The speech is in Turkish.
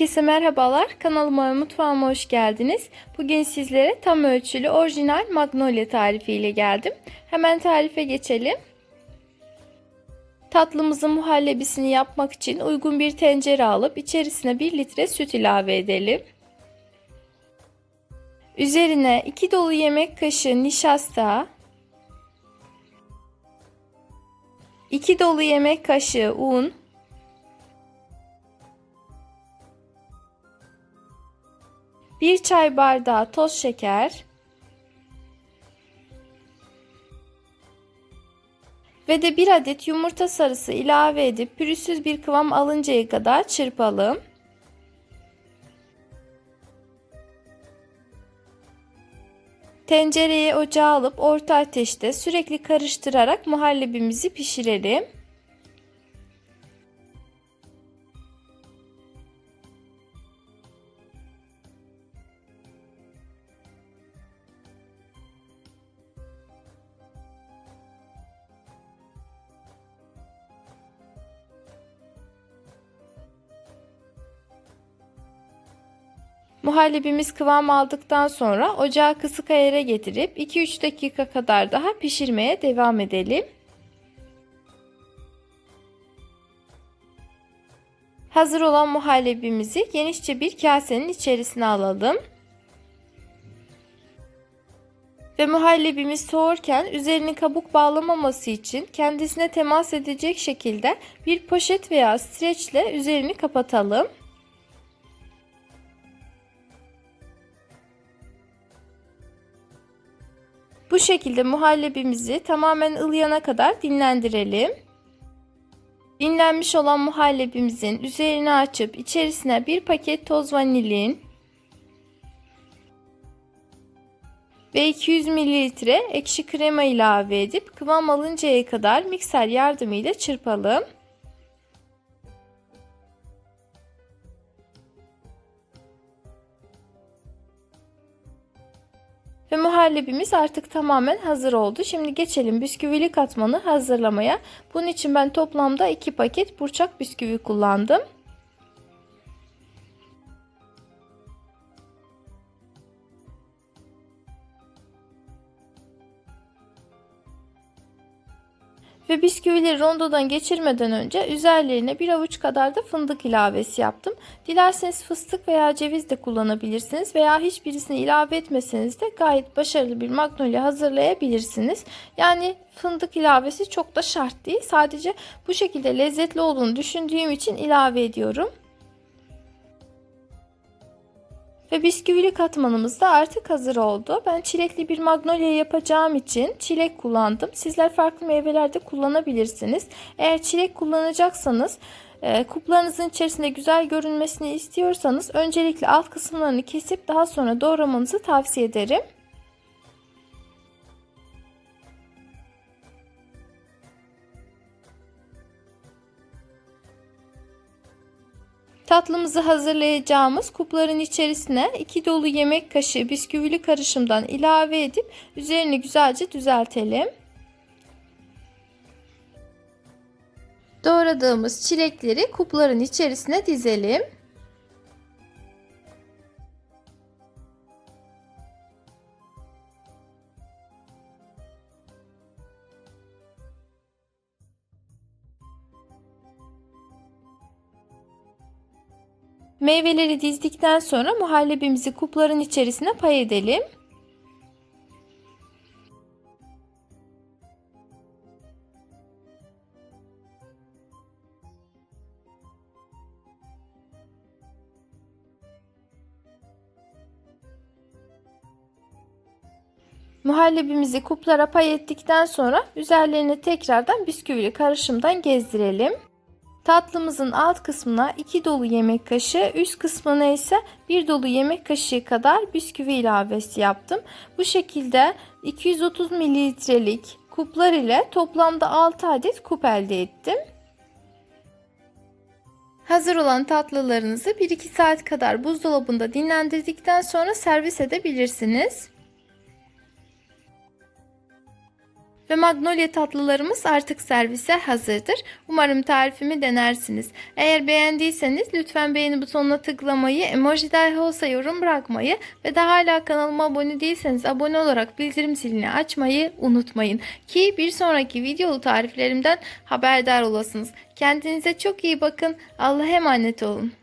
Herkese merhabalar. Kanalıma ve mutfağıma hoş geldiniz. Bugün sizlere tam ölçülü orijinal magnolia tarifi ile geldim. Hemen tarife geçelim. Tatlımızın muhallebisini yapmak için uygun bir tencere alıp içerisine 1 litre süt ilave edelim. Üzerine 2 dolu yemek kaşığı nişasta, 2 dolu yemek kaşığı un, 1 çay bardağı toz şeker ve de 1 adet yumurta sarısı ilave edip pürüzsüz bir kıvam alıncaya kadar çırpalım. Tencereyi ocağa alıp orta ateşte sürekli karıştırarak muhallebimizi pişirelim. Muhallebimiz kıvam aldıktan sonra ocağı kısık ayara getirip 2-3 dakika kadar daha pişirmeye devam edelim. Hazır olan muhallebimizi genişçe bir kasenin içerisine alalım. Ve muhallebimiz soğurken üzerini kabuk bağlamaması için kendisine temas edecek şekilde bir poşet veya streçle üzerini kapatalım. Bu şekilde muhallebimizi tamamen ılıyana kadar dinlendirelim. Dinlenmiş olan muhallebimizin üzerini açıp içerisine bir paket toz vanilin ve 200 ml ekşi krema ilave edip kıvam alıncaya kadar mikser yardımıyla çırpalım. Ve muhallebimiz artık tamamen hazır oldu. Şimdi geçelim bisküvili katmanı hazırlamaya. Bunun için ben toplamda 2 paket burçak bisküvi kullandım. Ve bisküvileri rondodan geçirmeden önce üzerlerine bir avuç kadar da fındık ilavesi yaptım. Dilerseniz fıstık veya ceviz de kullanabilirsiniz veya hiçbirisini ilave etmeseniz de gayet başarılı bir magnolia hazırlayabilirsiniz. Yani fındık ilavesi çok da şart değil. Sadece bu şekilde lezzetli olduğunu düşündüğüm için ilave ediyorum. Ve bisküvili katmanımız da artık hazır oldu. Ben çilekli bir magnolia yapacağım için çilek kullandım. Sizler farklı meyveler de kullanabilirsiniz. Eğer çilek kullanacaksanız e, kuplarınızın içerisinde güzel görünmesini istiyorsanız öncelikle alt kısımlarını kesip daha sonra doğramanızı tavsiye ederim. Tatlımızı hazırlayacağımız kupların içerisine 2 dolu yemek kaşığı bisküvili karışımdan ilave edip üzerini güzelce düzeltelim. Doğradığımız çilekleri kupların içerisine dizelim. Meyveleri dizdikten sonra muhallebimizi kupların içerisine pay edelim. Muhallebimizi kuplara pay ettikten sonra üzerlerine tekrardan bisküvili karışımdan gezdirelim. Tatlımızın alt kısmına 2 dolu yemek kaşığı, üst kısmına ise 1 dolu yemek kaşığı kadar bisküvi ilavesi yaptım. Bu şekilde 230 mililitrelik kuplar ile toplamda 6 adet kup elde ettim. Hazır olan tatlılarınızı 1-2 saat kadar buzdolabında dinlendirdikten sonra servis edebilirsiniz. Ve magnolia tatlılarımız artık servise hazırdır. Umarım tarifimi denersiniz. Eğer beğendiyseniz lütfen beğeni butonuna tıklamayı, emoji dahi olsa yorum bırakmayı ve daha hala kanalıma abone değilseniz abone olarak bildirim zilini açmayı unutmayın. Ki bir sonraki videolu tariflerimden haberdar olasınız. Kendinize çok iyi bakın. Allah'a emanet olun.